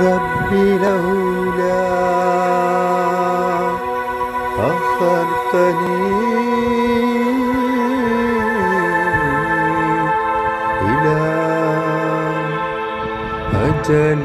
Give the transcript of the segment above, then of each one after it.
رب لولا أخرتني. إلى أجل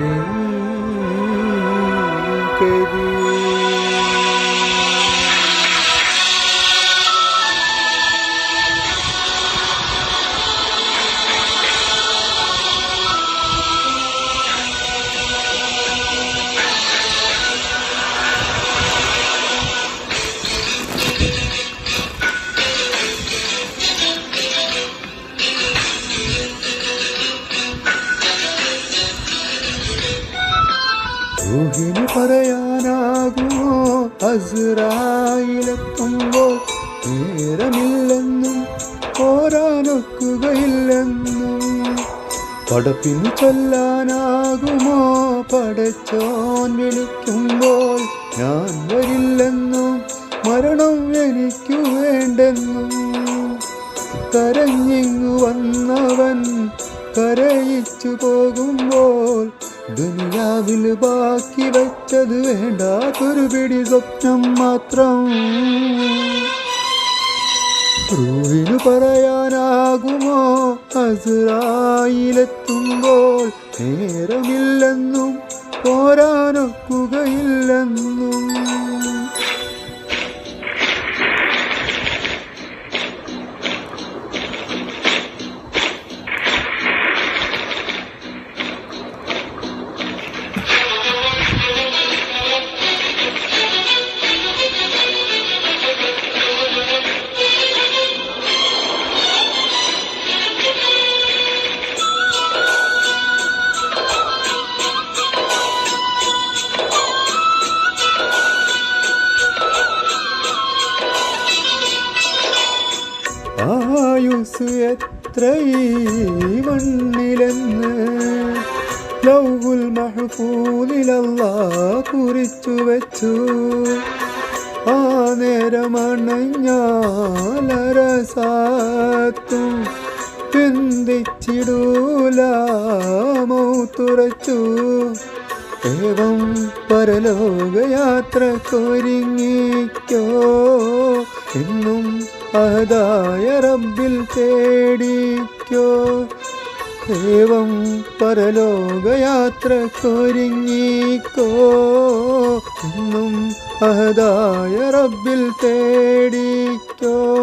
റൂഹിന് പറയാനാകുമോ? അസുറായിലെത്തുമ്പോൾ നേരമില്ലെന്നും പോരാനൊക്കുകയില്ലെന്നും പടപ്പിന് ചൊല്ലാനാകുമോ? പടച്ചോൻ വിളിക്കുമ്പോൾ ഞാൻ വരില്ലെന്നും മരണം എനിക്കു വേണ്ടെന്നും കരഞ്ഞിങ്ങു വന്നവൻ കരയിച്ചു പോകുമ്പോൾ ദുനിയാവിൽ ബാക്കി വെച്ചത് വേണ്ടാത്തൊരു പിടി സ്വപ്നം മാത്രം. റൂഹിനു പറയാനാകുമോ? അസുറായിലെത്തുമ്പോൾ നേരമില്ലെന്നും പോരാനൊക്കുകയില്ലെന്നും ആയുസ് എത്ര ഈ മണ്ണിലെന്ന് ലൗഹുൽ മഹ്ഫൂലിലല്ല കുറിച്ചു വെച്ചു. ആ നേരമണഞ്ഞാലരസാത്തും ചിന്തിച്ചിടൂല മൗത്തുറച്ചു. ഏവം പരലോകയാത്രക്കൊരുങ്ങിക്കോ എന്നും അഹദായ റബ്ബിൽ തേടിക്കോ. ദൈവം പരലോകയാത്രക്കൊരുങ്ങിക്കോ. എന്നും അഹദായ റബ്ബിൽ തേടിക്കോ.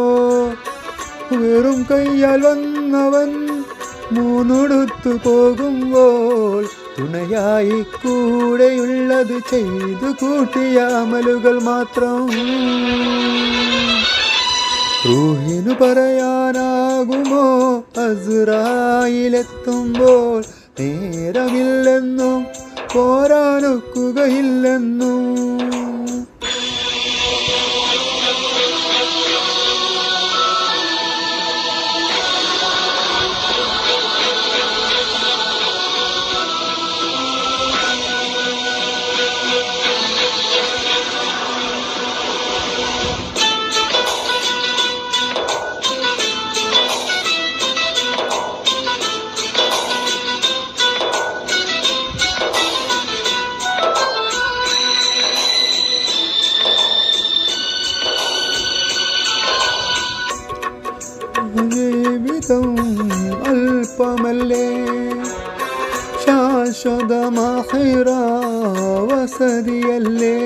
വെറും കയ്യാൽ വന്നവൻ മൂന്നുടുത്തു പോകുമ്പോൾ തുണയായി കൂടെയുള്ളത് ചെയ്തു കൂട്ടിയ അമലുകൾ മാത്രം. റൂഹിനു പറയാനാകുമോ? അസുറായിലെത്തുമ്പോൾ നേരമില്ലെന്നും പോരാനൊക്കുകയില്ലെന്നും. ജീവിതം അല്പമല്ലേ? ശാശ്വതമാസതിയല്ലേ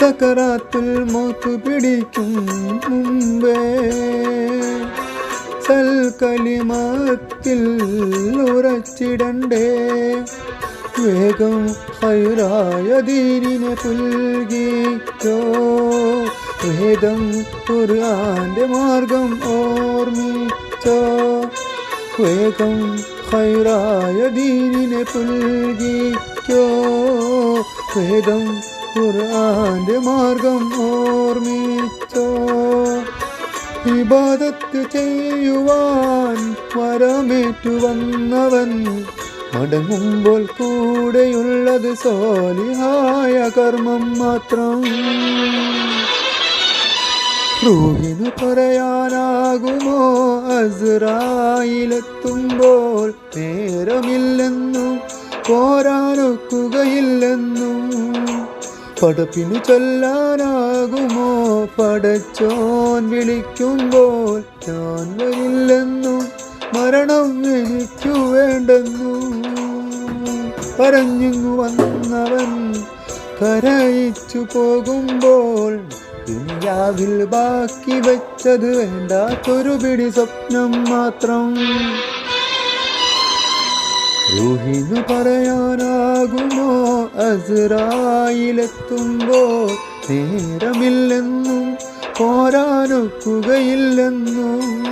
സക്കറാത്തുൽ മോത്ത് പിടിക്കും മുമ്പേ. സൽക്കലിമത്തിൽ ഉറച്ചിടണ്ടേ. വേഗം ഹൈറായ ദീനിനെ പുൽകിക്കോ. വേദം ഖുർആന്റെ മാർഗം ഓർമ്മിച്ചോ വേഗം ഹൈറായ ദീനിനെ പുൽകിക്കോ. വേദം ഖുർആന്റെ മാർഗം ഓർമ്മിച്ചോ ഇബാദത്ത് ചെയ്യുവാൻ വരമേറ്റു വന്നവൻ മടങ്ങുമ്പോൾ കൂടെയുള്ളത് സോലിഹായ കർമ്മം മാത്രം. റൂഹിനു പറയാനാകുമോ? അസ്രായിലെത്തുമ്പോൾ നേരമില്ലെന്നും പോരാനൊക്കുകയില്ലെന്നും പടപ്പിനു ചൊല്ലാനാകുമോ? പടച്ചോൻ വിളിക്കുമ്പോൾ ഞാൻ വരില്ലെന്നും മരണം എനിക്കു വേണ്ടെന്നും പറഞ്ഞിങ്ങു വന്നവൻ കരയിച്ചു പോകുമ്പോൾ ദുനിയാവിൽ ബാക്കി വെച്ചത് വേണ്ടാത്തൊരു പിടി സ്വപ്നം മാത്രം. റൂഹിനു പറയാനാകുമോ? അസുറായിലെത്തുമ്പോ നേരമില്ലെന്നും പോരാനൊക്കുകയില്ലെന്നും.